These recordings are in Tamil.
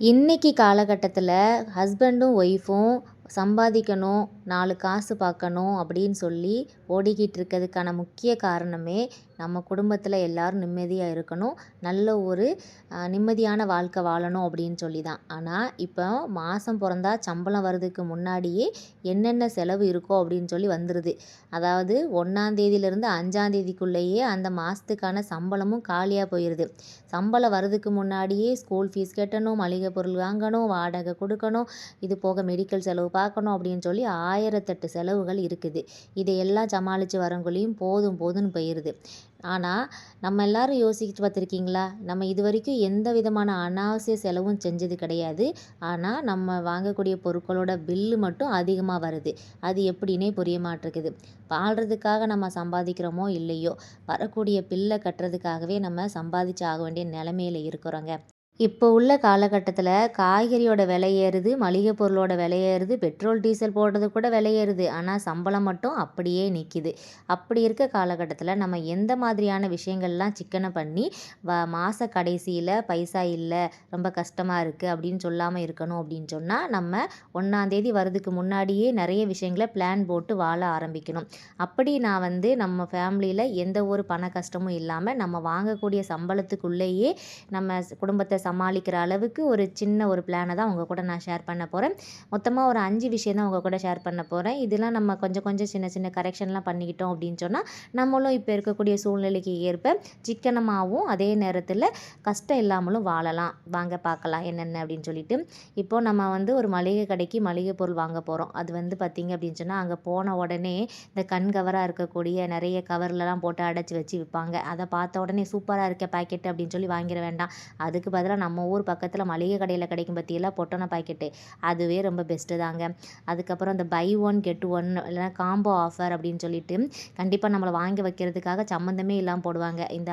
இன்றைக்கி காலகட்டத்தில் ஹஸ்பண்டும் ஒய்ஃபும் சம்பாதிக்கணும் நாலு காசு பார்க்கணும் அப்படின்னு சொல்லி ஓடிக்கிட்டு இருக்கிறதுக்கான முக்கிய காரணமே நம்ம குடும்பத்தில் எல்லோரும் நிம்மதியாக இருக்கணும். நல்ல ஒரு நிம்மதியான வாழ்க்கை வாழணும் அப்படின்னு சொல்லி தான் ஆனால் இப்போ மாதம் பிறந்தா சம்பளம் வர்றதுக்கு முன்னாடியே என்னென்ன செலவு இருக்கோ அப்படின்னு சொல்லி வந்துடுது அதாவது ஒன்றாந்தேதியிலேருந்து அஞ்சாந்தேதிக்குள்ளேயே அந்த மாதத்துக்கான சம்பளமும் காலியாக போயிடுது சம்பளம் வர்றதுக்கு முன்னாடியே ஸ்கூல் ஃபீஸ் கட்டணும் மளிகை பொருள் வாங்கணும் வாடகை கொடுக்கணும். இது போக மெடிக்கல் செலவு பார்க்கணும் அப்படின்னு சொல்லி ஆயிரத்தெட்டு செலவுகள் இருக்குது. இதையெல்லாம் சமாளித்து வரங்குள்ளேயும் போதும் போதும்னு போயிடுது ஆனால் நம்ம எல்லாரும் யோசிச்சு பார்த்துருக்கீங்களா? நம்ம இது வரைக்கும் எந்த விதமான அனாவசிய செலவும் செஞ்சது கிடையாது. ஆனால் நம்ம வாங்கக்கூடிய பொருட்களோட பில்லு மட்டும் அதிகமாக வருது. அது எப்படின்னே புரிய மாட்டேருக்குது. வாழ்கிறதுக்காக நம்ம சம்பாதிக்கிறோமோ இல்லையோ வரக்கூடிய பில்லை கட்டுறதுக்காகவே நம்ம சம்பாதிச்சு ஆக வேண்டிய நிலமையில இருக்கிறோங்க. இப்போ உள்ள காலகட்டத்தில் காய்கறியோட விலை ஏறுது மளிகை பொருளோட விலை ஏறுது பெட்ரோல் டீசல் போடுறது கூட விலை ஏறுது. ஆனால் சம்பளம் மட்டும் அப்படியே நிற்கிது அப்படி இருக்க காலகட்டத்தில் நம்ம எந்த மாதிரியான விஷயங்கள்லாம் சிக்கனை பண்ணி வ மாத கடைசியில் பைசா இல்லை ரொம்ப கஷ்டமாக இருக்குது அப்படின்னு சொல்லாமல் இருக்கணும் அப்படின்னு சொன்னால் நம்ம ஒன்றாந்தேதி வரதுக்கு முன்னாடியே நிறைய விஷயங்களை பிளான் போட்டு வாழ ஆரம்பிக்கணும். அப்படி நான் வந்து நம்ம ஃபேமிலியில் எந்த ஒரு பண கஷ்டமும் இல்லாமல் நம்ம வாங்கக்கூடிய சம்பளத்துக்குள்ளேயே நம்ம குடும்பத்தை சமாளிக்கிற அளவுக்கு ஒரு சின்ன ஒரு பிளானை தான் உங்கள் கூட நான் ஷேர் பண்ண போகிறேன் மொத்தமாக ஒரு அஞ்சு விஷயம் தான் உங்கள் கூட ஷேர் பண்ண போகிறேன் இதெல்லாம் நம்ம கொஞ்சம் கொஞ்சம் சின்ன சின்ன கரெக்ஷன்லாம் பண்ணிக்கிட்டோம் அப்படின்னு சொன்னால் நம்மளும் இப்போ இருக்கக்கூடிய சூழ்நிலைக்கு ஏற்ப சிக்கனமாகவும் அதே நேரத்தில் கஷ்டம் இல்லாமலும் வாழலாம். வாங்க பார்க்கலாம் என்னென்ன அப்படின்னு சொல்லிட்டு. இப்போது நம்ம வந்து ஒரு மளிகை கடைக்கு மளிகை பொருள் வாங்க போகிறோம் அது வந்து பார்த்திங்க அப்படின்னு சொன்னால் அங்கே போன உடனே இந்த கண் கவராக இருக்கக்கூடிய நிறைய கவர்லலாம் போட்டு அடைச்சி வச்சு விற்பாங்க அதை பார்த்த உடனே சூப்பராக இருக்க பேக்கெட் அப்படின்னு சொல்லி வாங்கிட வேண்டாம். அதுக்கு பதிலாக நம்ம ஊர் பக்கத்தில் மளிகை கடையில் கிடைக்கும் பற்றியெல்லாம் பொட்டன பாக்கெட்டு. அதுவே ரொம்ப பெஸ்ட்டு தாங்க. அதுக்கப்புறம் இந்த பை ஒன் கெட் ஒன் இல்லைனா காம்போ ஆஃபர் அப்படின்னு சொல்லிட்டு கண்டிப்பாக நம்மளை வாங்கி வைக்கிறதுக்காக சம்மந்தமே இல்லாமல் போடுவாங்க. இந்த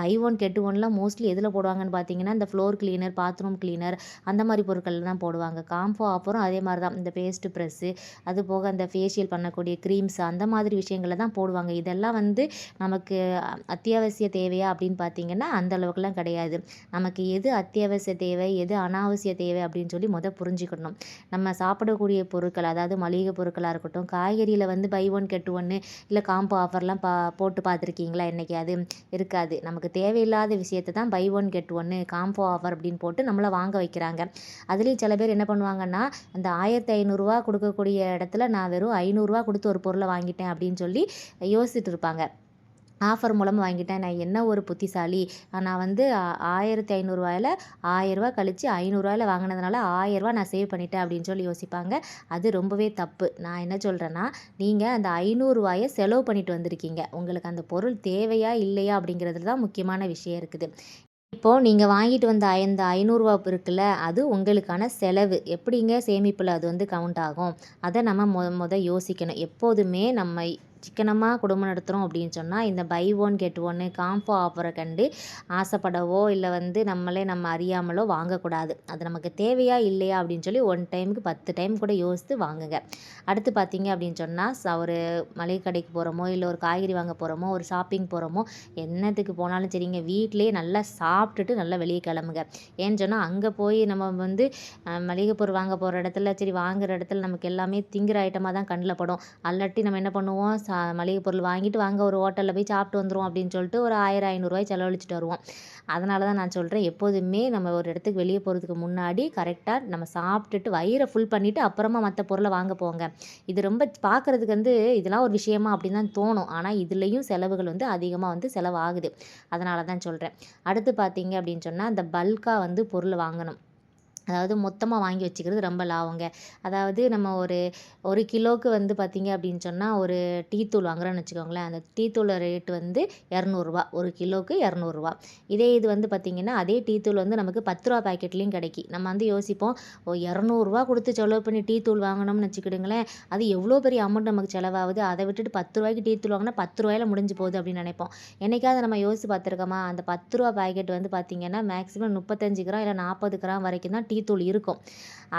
பை ஒன் கெட் ஒன்லாம் மோஸ்ட்லி எதில் போடுவாங்கன்னு பார்த்தீங்கன்னா இந்த ஃப்ளோர் கிளீனர் பாத்ரூம் கிளீனர் அந்த மாதிரி பொருட்கள் தான் போடுவாங்க. காம்போ ஆஃபரும் அதே மாதிரி தான். இந்த பேஸ்ட்டு ப்ரெஸ்ஸு அது போக அந்த ஃபேஷியல் பண்ணக்கூடிய க்ரீம்ஸ் அந்த மாதிரி விஷயங்களை தான் போடுவாங்க. இதெல்லாம் வந்து நமக்கு அத்தியாவசிய தேவையா அப்படின்னு பார்த்தீங்கன்னா அந்த அளவுக்குலாம் கிடையாது. நமக்கு எது அத்தியாவசிய தேவை எது அனாவசிய தேவை அப்படின்னு சொல்லி மொதல் புரிஞ்சுக்கணும். நம்ம சாப்பிடக்கூடிய பொருட்கள் அதாவது மளிகை பொருட்களாக இருக்கட்டும் காய்கறியில் வந்து பை ஒன் கெட்டு ஒன்று இல்லை காம்போ ஆஃபர்லாம் பா போட்டு பார்த்துருக்கீங்களா இன்றைக்கி அது இருக்காது. நமக்கு தேவையில்லாத விஷயத்தை தான் பை ஒன் கெட் ஒன்று காம்போ ஆஃபர் அப்படின்னு போட்டு நம்மளை வாங்க வைக்கிறாங்க. அதுலேயும் சில பேர் என்ன பண்ணுவாங்கன்னா அந்த ஆயிரத்தி ஐநூறுரூவா கொடுக்கக்கூடிய இடத்துல நான் வெறும் ஐநூறுரூவா கொடுத்து ஒரு பொருளை வாங்கிட்டேன் அப்படின்னு சொல்லி யோசிச்சுட்டு இருப்பாங்க. ஆஃபர் மூலமாக வாங்கிட்டேன். நான் என்ன ஒரு புத்திசாலி? நான் வந்து ஆயிரத்தி ஐநூறுரூவாயில் ஆயிரரூவா கழித்து ஐநூறுரூவாயில் வாங்கினதுனால ஆயிரரூவா நான் சேவ் பண்ணிட்டேன் அப்படின்னு சொல்லி யோசிப்பாங்க. அது ரொம்பவே தப்பு. நான் என்ன சொல்கிறேன்னா நீங்கள் அந்த ஐநூறுரூவாயை செலவு பண்ணிட்டு வந்திருக்கீங்க. உங்களுக்கு அந்த பொருள் தேவையா இல்லையா அப்படிங்கிறதுல தான் முக்கியமான விஷயம் இருக்குது. இப்போது நீங்கள் வாங்கிட்டு வந்த இந்த ஐநூறுரூவா இருக்குல்ல அது உங்களுக்கான செலவு. எப்படிங்க சேமிப்பில் அது வந்து கவுண்ட் ஆகும்? அதை நம்ம மொ மொதல் யோசிக்கணும். எப்போதுமே நம்ம சிக்கனமாக குடும்பம் நடத்துகிறோம் அப்படின்னு சொன்னால் இந்த பை ஒன் கெட் ஒன்று காம்போ ஆஃபரை கண்டு ஆசைப்படவோ இல்லை வந்து நம்மளே நம்ம அறியாமலோ வாங்கக்கூடாது. அது நமக்கு தேவையா இல்லையா அப்படின்னு சொல்லி ஒன் டைமுக்கு பத்து டைம் கூட யோசித்து வாங்குங்க. அடுத்து பார்த்தீங்க அப்படின்னு சொன்னால் ஒரு மளிகை கடைக்கு போகிறோமோ இல்லை ஒரு காய்கறி வாங்க போகிறோமோ ஒரு ஷாப்பிங் போகிறோமோ என்னத்துக்கு போனாலும் சரிங்க வீட்டிலேயே நல்லா சாப்பிட்டுட்டு நல்லா வெளியே கிளம்புங்க. ஏன்னு சொன்னால் அங்கே போய் நம்ம வந்து மளிகை பொருள் வாங்க போகிற இடத்துல சரி வாங்குகிற இடத்துல நமக்கு எல்லாமே திங்கிற ஐட்டமாக தான் கண்ணில் படும். அல்லாட்டி நம்ம என்ன பண்ணுவோம் சா மளிகை பொருள் வாங்கிட்டு வாங்க ஒரு ஹோட்டலில் போய் சாப்பிட்டு வந்துடுவோம் அப்படின்னு சொல்லிட்டு ஒரு ஆயிரம் ஐநூறுரூவாய் செலவழிச்சிட்டு வருவோம். அதனால தான் நான் சொல்கிறேன் எப்போதுமே நம்ம ஒரு இடத்துக்கு வெளியே போகிறதுக்கு முன்னாடி கரெக்டாக நம்ம சாப்பிட்டுட்டு வயிறை ஃபுல் பண்ணிவிட்டு அப்புறமா மற்ற பொருளை வாங்க போங்க. இது ரொம்ப பார்க்குறதுக்கு வந்து இதெல்லாம் ஒரு விஷயமா அப்படின்னு தான் தோணும். ஆனால் இதுலேயும் செலவுகள் வந்து அதிகமாக வந்து செலவாகுது. அதனால தான் சொல்கிறேன் அடுத்து பார்த்தீங்க அப்படின்னு சொன்னால் அந்த பல்காக வந்து பொருள் வாங்கணும். அதாவது மொத்தமாக வாங்கி வச்சுக்கிறது ரொம்ப லாபங்க. அதாவது நம்ம ஒரு ஒரு கிலோவுக்கு வந்து பார்த்திங்க அப்படின்னு சொன்னால் ஒரு டீ தூள் வாங்குறோன்னு வச்சுக்கோங்களேன். அந்த டீ தூள் ரேட்டு வந்து இரநூறுவா. ஒரு கிலோவுக்கு இரநூறுவா. இதே இது வந்து பார்த்திங்கன்னா அதே டீ தூள் வந்து நமக்கு பத்து ரூபா பாக்கெட்லேயும் கிடைக்கி. நம்ம வந்து யோசிப்போம் ஓ இரநூறுவா கொடுத்து செலவு பண்ணி டீ தூள் வாங்கினோம்னு வச்சுக்கிடுங்களேன். அது எவ்வளோ பெரிய அமௌண்ட் நமக்கு செலவாகுது? அதை விட்டுட்டு பத்து ரூபாய்க்கு டீ தூள் வாங்கினா பத்து ரூபாயில் முடிஞ்சு போகுது அப்படின்னு நினைப்போம். என்னைக்காவது நம்ம யோசிச்சு பார்த்துருக்கோமா அந்த பத்து ரூபா பாக்கெட் வந்து பார்த்திங்கன்னா மேக்ஸிமம் முப்பத்தஞ்சு கிராம் இல்லை நாற்பது கிராம் வரைக்கும் தான் டீ மல்லிகைத்தூள் இருக்கும்.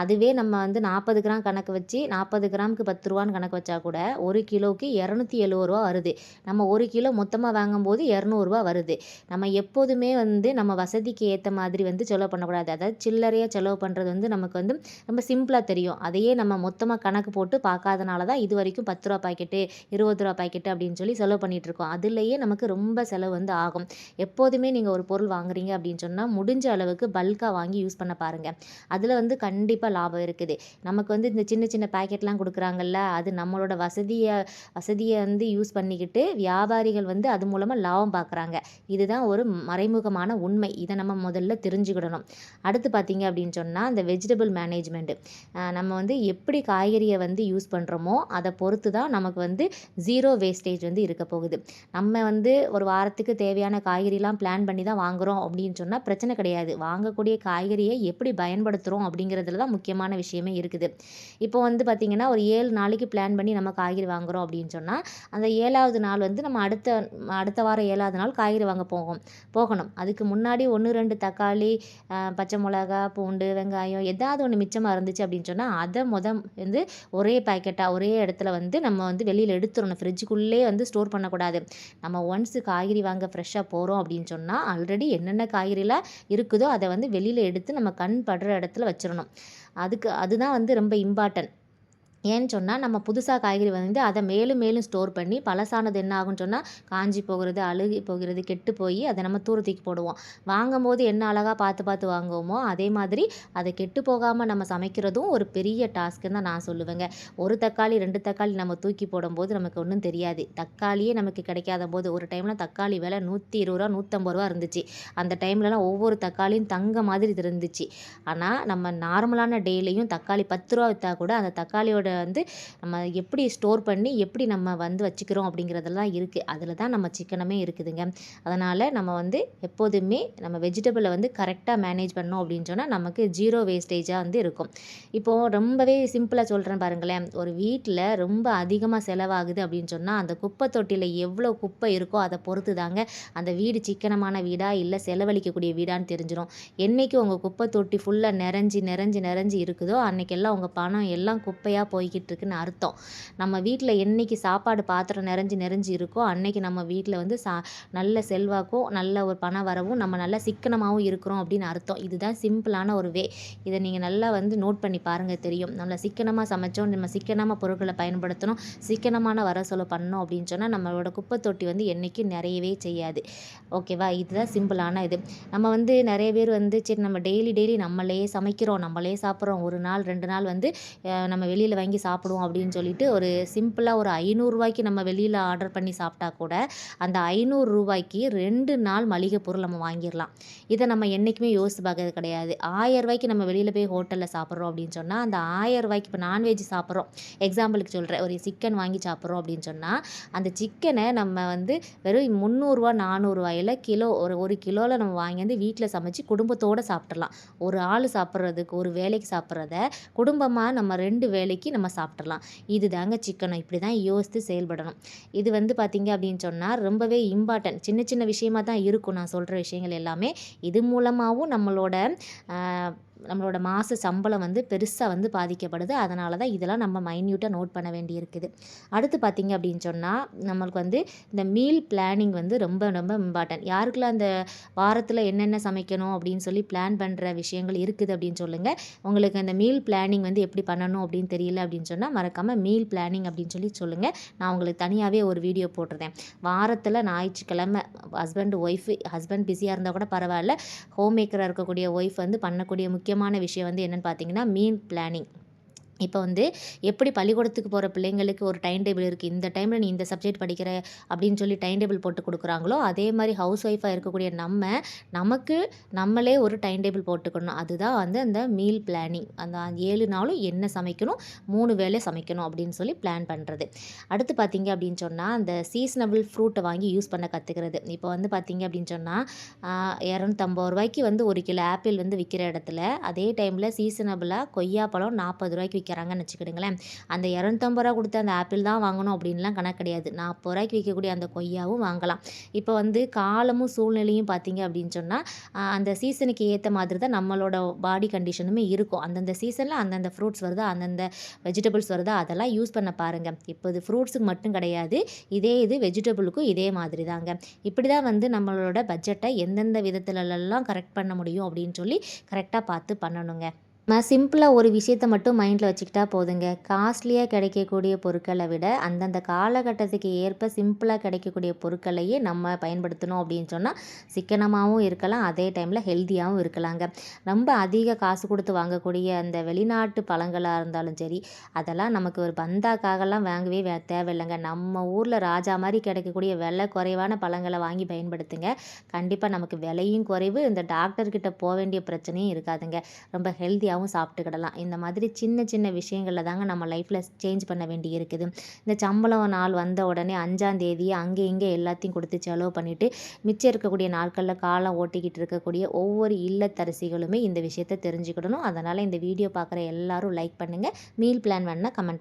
அதுவே நம்ம வந்து நாற்பது கிராம் கணக்கு வச்சு நாற்பது கிராமுக்கு பத்து ரூபான்னு கணக்கு வச்சா கூட ஒரு கிலோவுக்கு இரநூத்தி எழுபது ரூபா வருது. நம்ம ஒரு கிலோ மொத்தமாக வாங்கும்போது இரநூறுவா வருது. நம்ம எப்போதுமே வந்து நம்ம வசதிக்கு ஏற்ற மாதிரி வந்து செலவு பண்ணக்கூடாது. அதாவது சில்லறையாக செலவு பண்ணுறது வந்து நமக்கு வந்து ரொம்ப சிம்பிளாக தெரியும். அதையே நம்ம மொத்தமாக கணக்கு போட்டு பார்க்காதனால தான் இது வரைக்கும் பத்து ரூபா பாக்கெட்டு இருபது ரூபா பாக்கெட்டு அப்படின்னு சொல்லி செலவு பண்ணிகிட்ருக்கோம் அதுலேயே நமக்கு ரொம்ப செலவு வந்து ஆகும். எப்போதுமே நீங்கள் ஒரு பொருள் வாங்குறீங்க அப்படின்னு சொன்னால் முடிஞ்ச அளவுக்கு பல்காக வாங்கி யூஸ் பண்ண பாருங்கள் அதில் வந்து கண்டிப்பாக லாபம் இருக்குது. நமக்கு வந்து இந்த சின்ன சின்ன பேக்கெட்லாம் கொடுக்குறாங்கல்ல அது நம்மளோட வசதியை வசதியை வந்து யூஸ் பண்ணிக்கிட்டு வியாபாரிகள் வந்து அது மூலமாக லாபம் பார்க்குறாங்க இதுதான் ஒரு மறைமுகமான உண்மை. இதை நம்ம முதல்ல தெரிஞ்சுக்கிடணும். அடுத்து பார்த்திங்க அப்படின்னு சொன்னால் அந்த வெஜிடபிள் மேனேஜ்மெண்ட்டு நம்ம வந்து எப்படி காய்கறியை வந்து யூஸ் பண்ணுறோமோ அதை பொறுத்து தான் நமக்கு வந்து ஜீரோ வேஸ்டேஜ் வந்து இருக்க போகுது. நம்ம வந்து ஒரு வாரத்துக்கு தேவையான காய்கறிலாம் பிளான் பண்ணி தான் வாங்குகிறோம் அப்படின்னு சொன்னால் பிரச்சனை கிடையாது. வாங்கக்கூடிய காய்கறியை எப்படி பயன்படுத்துகிறோம் அப்படிங்கிறதுல தான் முக்கியமான விஷயமே இருக்குது. இப்போ வந்து பார்த்திங்கன்னா ஒரு ஏழு நாளைக்கு பிளான் பண்ணி நம்ம காய்கறி வாங்குகிறோம் அப்படின்னு சொன்னால் அந்த ஏழாவது நாள் வந்து நம்ம அடுத்த அடுத்த வாரம் ஏழாவது நாள் காய்கறி வாங்க போகும் போகணும். அதுக்கு முன்னாடி ஒன்று ரெண்டு தக்காளி பச்சை மிளகா பூண்டு வெங்காயம் ஏதாவது ஒன்று மிச்சமாக இருந்துச்சு அப்படின்னு சொன்னால் அதை முத வந்து ஒரே பேக்கெட்டாக ஒரே இடத்துல வந்து நம்ம வந்து வெளியில் எடுத்துடணும். ஃப்ரிட்ஜுக்குள்ளே வந்து ஸ்டோர் பண்ணக்கூடாது. நம்ம ஒன்ஸ் காய்கறி வாங்க ஃப்ரெஷ்ஷாக போகிறோம் அப்படின்னு சொன்னால் ஆல்ரெடி என்னென்ன காய்கறிலாம் இருக்குதோ அதை வந்து வெளியில் எடுத்து நம்ம கண் படுற இடத்துல வச்சிடணும் அதுக்கு அதுதான் வந்து ரொம்ப இம்பார்ட்டன்ட் ஏன்னு சொன்னால் நம்ம புதுசாக காய்கறி வந்து அதை மேலும் மேலும் ஸ்டோர் பண்ணி பழசானது என்ன ஆகும்னு சொன்னால் காஞ்சி போகிறது அழுகி போகிறது கெட்டு போய் அதை நம்ம தூரத்துக்கு போடுவோம். வாங்கும் போது என்ன அழகாக பார்த்து பார்த்து வாங்குவோமோ அதே மாதிரி அதை கெட்டு போகாமல் நம்ம சமைக்கிறதும் ஒரு பெரிய டாஸ்க்குன்னு தான் நான் சொல்லுவேங்க. ஒரு தக்காளி ரெண்டு தக்காளி நம்ம தூக்கி போடும்போது நமக்கு ஒன்றும் தெரியாது. தக்காளியே நமக்கு கிடைக்காத போது ஒரு டைமில் தக்காளி விலை நூற்றி இருபது ரூபா நூற்றம்பது ரூபா இருந்துச்சு. அந்த டைம்லலாம் ஒவ்வொரு தக்காளியும் தங்க மாதிரி இருந்துச்சு. ஆனால் நம்ம நார்மலான டேலையும் தக்காளி பத்து ரூபா விற்றா கூட அந்த தக்காளியோட வந்து நம்ம எப்படி ஸ்டோர் பண்ணி எப்படி நம்ம வந்து வச்சுக்கிறோம் அப்படிங்கிறதெல்லாம் இருக்குது அதில் தான் நம்ம சிக்கனமே இருக்குதுங்க. அதனால் நம்ம வந்து எப்போதுமே நம்ம வெஜிடபிளை வந்து கரெக்டாக மேனேஜ் பண்ணோம் அப்படின்னு சொன்னால் நமக்கு ஜீரோ வேஸ்டேஜாக வந்து இருக்கும். இப்போது ரொம்பவே சிம்பிளாக சொல்கிறேன் பாருங்களேன். ஒரு வீட்டில் ரொம்ப அதிகமாக செலவாகுது அப்படின்னு சொன்னால் அந்த குப்பை தொட்டியில் எவ்வளோ குப்பை இருக்கோ அதை பொறுத்து தாங்க அந்த வீடு சிக்கனமான வீடா இல்லை செலவழிக்கக்கூடிய வீடான்னு தெரிஞ்சிடும் என்றைக்கு உங்கள் குப்பை தொட்டி ஃபுல்லாக நிறைஞ்சி நிறைஞ்சி நிறைஞ்சி இருக்குதோ அன்றைக்கெல்லாம் உங்கள் பணம் எல்லாம் குப்பையாக போய்கிட்டு இருக்குன்னு அர்த்தம். நம்ம வீட்டில் என்றைக்கு சாப்பாடு பாத்திரம் நிறைஞ்சி நிறைஞ்சு இருக்கோ அன்னைக்கு நம்ம வீட்டில் வந்து சா நல்ல செல்வாக்கும் நல்ல ஒரு பண வரவும் நம்ம நல்ல சிக்கனமாகவும் இருக்கிறோம் அப்படின்னு அர்த்தம். இதுதான் சிம்பிளான ஒரு வே. இதை நீங்கள் நல்லா வந்து நோட் பண்ணி பாருங்கள் தெரியும். நல்லா சிக்கனமாக சமைச்சோம் நம்ம சிக்கனமாக பொருட்களை பயன்படுத்தணும் சிக்கனமான வர சொல்ல பண்ணோம் அப்படின்னு சொன்னால் நம்மளோட குப்பை தொட்டி வந்து என்றைக்கும் நிறையவே செய்யாது. ஓகேவா? இதுதான் சிம்பிளான இது. நம்ம வந்து நிறைய பேர் வந்து சரி நம்ம டெய்லி டெய்லி நம்மளே சமைக்கிறோம் நம்மளே சாப்பிட்றோம். ஒரு நாள் ரெண்டு நாள் வந்து நம்ம வெளியில் வாங்கி வாங்கி சாப்பிடுவோம் அப்படின்னு சொல்லிட்டு ஒரு சிம்பிளாக ஒரு ஐநூறுரூவாய்க்கு நம்ம வெளியில் ஆர்டர் பண்ணி சாப்பிட்டா கூட அந்த ஐநூறு ரூபாய்க்கு ரெண்டு நாள் மளிகை பொருள் நம்ம வாங்கிடலாம். இதை நம்ம என்றைக்குமே யோசித்து பார்க்கறது கிடையாது. ஆயிரம் ரூபாய்க்கு நம்ம வெளியில் போய் ஹோட்டலில் சாப்பிட்றோம் அப்படின்னு சொன்னால் அந்த ஆயிரம் ரூபாய்க்கு இப்போ நான்வெஜ் சாப்பிட்றோம். எக்ஸாம்பிளுக்கு சொல்கிறேன் ஒரு சிக்கன் வாங்கி சாப்பிட்றோம் அப்படின்னு சொன்னால் அந்த சிக்கனை நம்ம வந்து வெறும் முந்நூறுரூவா நானூறுரூவாயில் கிலோ ஒரு ஒரு கிலோவில் நம்ம வாங்கி வந்து வீட்டில் சமைச்சு குடும்பத்தோடு சாப்பிட்றலாம் ஒரு ஆள் சாப்பிட்றதுக்கு ஒரு வேலைக்கு சாப்பிட்றத குடும்பமாக நம்ம ரெண்டு வேலைக்கு நம்ம சாப்பிட்றலாம் இது தாங்க சிக்கனம். இப்படி தான் யோசித்து செயல்படணும். இது வந்து பார்த்திங்க அப்படின்னு சொன்னால் ரொம்பவே இம்பார்ட்டன்ட் சின்ன சின்ன விஷயமாக தான் இருக்கும் நான் சொல்கிற விஷயங்கள் எல்லாமே. இது மூலமாகவும் நம்மளோட நம்மளோட மாத சம்பளம் வந்து பெருசாக வந்து பாதிக்கப்படுது. அதனால தான் இதெல்லாம் நம்ம மைன்யூட்டாக நோட் பண்ண வேண்டியிருக்குது. அடுத்து பார்த்திங்க அப்படின்னு சொன்னால் நம்மளுக்கு வந்து இந்த மீல் பிளானிங் வந்து ரொம்ப ரொம்ப இம்பார்ட்டன்ட் யாருக்கெல்லாம் அந்த வாரத்தில் என்னென்ன சமைக்கணும் அப்படின்னு சொல்லி பிளான் பண்ணுற விஷயங்கள் இருக்குது அப்படின்னு சொல்லுங்கள் உங்களுக்கு அந்த மீல் பிளானிங் வந்து எப்படி பண்ணணும் அப்படின்னு தெரியல அப்படின்னு சொன்னால் மறக்காமல் மீல் பிளானிங் அப்படின்னு சொல்லி சொல்லுங்கள் நான் உங்களுக்கு தனியாகவே ஒரு வீடியோ போட்டிருந்தேன். வாரத்தில் ஞாயிற்றுக்கிழமை ஹஸ்பண்ட் ஒய்ஃபு ஹஸ்பண்ட் பிஸியாக இருந்தால் கூட பரவாயில்ல. ஹோம் மேக்கராக இருக்கக்கூடிய ஒய்ஃப் வந்து பண்ணக்கூடிய முக்கிய முக்கியமான விஷயம் வந்து என்னென்னு பார்த்தீங்கன்னா மீன் பிளானிங் இப்போ வந்து எப்படி பள்ளிக்கூடத்துக்கு போகிற பிள்ளைங்களுக்கு ஒரு டைம் டேபிள் இருக்குது இந்த டைமில் நீ இந்த சப்ஜெக்ட் படிக்கிற அப்படின்னு சொல்லி டைம் டேபிள் போட்டு கொடுக்குறாங்களோ அதே மாதிரி ஹவுஸ் ஒய்ஃபாக இருக்கக்கூடிய நம்ம நமக்கு நம்மளே ஒரு டைம் டேபிள் போட்டுக்கணும். அதுதான் வந்து அந்த மீல் பிளானிங் அந்த ஏழு நாளும் என்ன சமைக்கணும்? மூணு வேலை சமைக்கணும் அப்படின்னு சொல்லி பிளான் பண்ணுறது அடுத்து பார்த்தீங்க அப்படின்னு சொன்னால் அந்த சீசனபிள் ஃப்ரூட்டை வாங்கி யூஸ் பண்ண கற்றுக்கிறது இப்போ வந்து பார்த்தீங்க அப்படின்னு சொன்னால் இரநூத்தம்பது ரூபாய்க்கு வந்து ஒரு கிலோ ஆப்பிள் வந்து விற்கிற இடத்துல அதே டைமில் சீசனபிளாக கொய்யாப்பழம் நாற்பது ரூபாய்க்கு விற்கிறாங்கன்னு வச்சுக்கிடுங்களேன் அந்த இரநூத்தம்பது ரூபா கொடுத்து அந்த ஆப்பிள் தான் வாங்கணும் அப்படின்லாம் கணக்கு கிடையாது. நாற்பது ரூபாய்க்கு விற்கக்கூடிய அந்த கொய்யாவும் வாங்கலாம். இப்போ வந்து காலமும் சூழ்நிலையும் பார்த்தீங்க அப்படின்னு சொன்னால் அந்த சீசனுக்கு ஏற்ற மாதிரி தான் நம்மளோட பாடி கண்டிஷனுமே இருக்கும். அந்தந்த சீசனில் அந்தந்த ஃப்ரூட்ஸ் வருதா அந்தந்த வெஜிடபிள்ஸ் வருதா அதெல்லாம் யூஸ் பண்ண பாருங்கள் இப்போ இது ஃப்ரூட்ஸுக்கு மட்டும் கிடையாது இதே இது வெஜிடபிளுக்கும் இதே மாதிரி தாங்க. இப்படி தான் வந்து நம்மளோட பட்ஜெட்டை எந்தெந்த விதத்துலலாம் கரெக்ட் பண்ண முடியும் அப்படின்னு சொல்லி கரெக்டாக பார்த்து பண்ணணுங்க. நம்ம சிம்பிளாக ஒரு விஷயத்த மட்டும் மைண்டில் வச்சுக்கிட்டா போதுங்க. காஸ்ட்லியாக கிடைக்கக்கூடிய பொருட்களை விட அந்தந்த காலகட்டத்துக்கு ஏற்ப சிம்பிளாக கிடைக்கக்கூடிய பொருட்களையே நம்ம பயன்படுத்தணும் அப்படின்னு சொன்னால் சிக்கனமாகவும் இருக்கலாம் அதே டைமில் ஹெல்த்தியாகவும் இருக்கலாங்க. ரொம்ப அதிக காசு கொடுத்து வாங்கக்கூடிய அந்த வெளிநாட்டு பழங்களாக இருந்தாலும் சரி அதெல்லாம் நமக்கு ஒரு பந்தாக்காகலாம் வாங்கவே தேவையில்லைங்க. நம்ம ஊரில் ராஜா மாதிரி கிடைக்கக்கூடிய விலை குறைவான பழங்களை வாங்கி பயன்படுத்துங்க. கண்டிப்பாக நமக்கு விலையும் குறைவு இந்த டாக்டர்கிட்ட போக வேண்டிய பிரச்சனையும் இருக்காதுங்க. ரொம்ப ஹெல்த்தியாகவும் சாப்பிட்டுக்கிடலாம். இந்த மாதிரி சின்ன சின்ன விஷயங்களில் தாங்க நம்ம லைஃப்பில் சேஞ்ச் பண்ண வேண்டி இருக்குது இந்த சம்பளம் நாள் வந்த உடனே அஞ்சாம் அங்கே இங்கே எல்லாத்தையும் கொடுத்து செலவு பண்ணிவிட்டு மிச்சம் இருக்கக்கூடிய நாட்களில் காலம் ஓட்டிக்கிட்டு இருக்கக்கூடிய ஒவ்வொரு இல்லத்தரசிகளுமே இந்த விஷயத்தை தெரிஞ்சுக்கிடணும். அதனால் இந்த வீடியோ பார்க்குற எல்லாரும் லைக் பண்ணுங்கள் மீல் பிளான் வேணால் கமெண்ட் பண்ணுங்கள்